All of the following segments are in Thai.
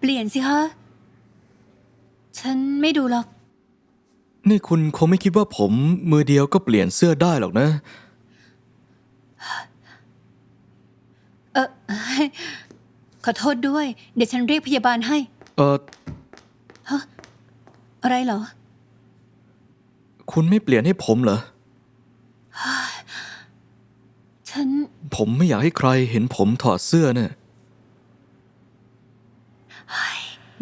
เปลี่ยนสิคะ ฉันไม่ดูหรอก นี่คุณคงไม่คิดว่าผมมือเดียวก็เปลี่ยนเสื้อได้หรอกนะ เออขอโทษด้วย เดี๋ยวฉันเรียกพยาบาลให้ เอออะไรเหรอ คุณไม่เปลี่ยนให้ผมเหรอ ฉัน ผมไม่อยากให้ใครเห็นผมถอดเสื้อเนี่ย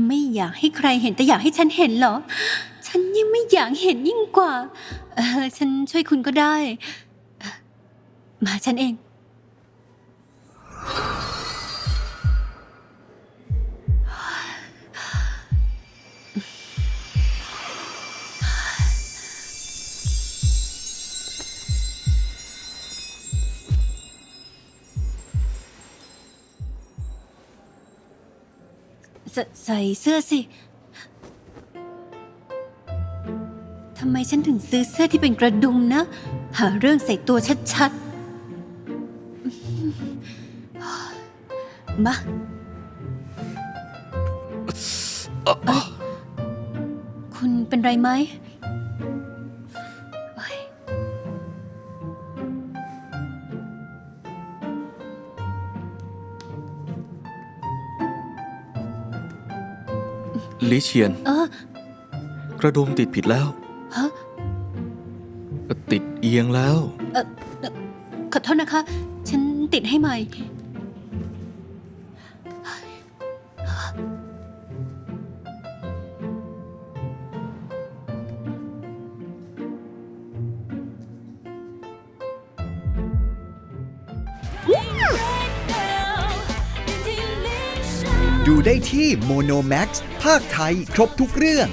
ไม่อยากให้ใครเห็นแต่อยากให้ฉันเห็นเหรอ ฉันยิ่งไม่อยากเห็นยิ่งกว่า เออ ฉันช่วยคุณก็ได้ มาฉันเอง ใสใส่เสื้อสิ ทำไมฉันถึงซื้อเสื้อที่เป็นกระดุมนะ หาเรื่องใส่ตัวชัดๆ มาเอ้ยคุณเป็นไรไหม ลิเชียน เออกระดุมติดผิดแล้ว ฮะติดเอียงแล้วเอ่อเอ่อขอโทษนะคะ ฉันติดให้ใหม่ ดูได้ที่โมโนแม็กซ์ภาคไทย ครบทุกเรื่อง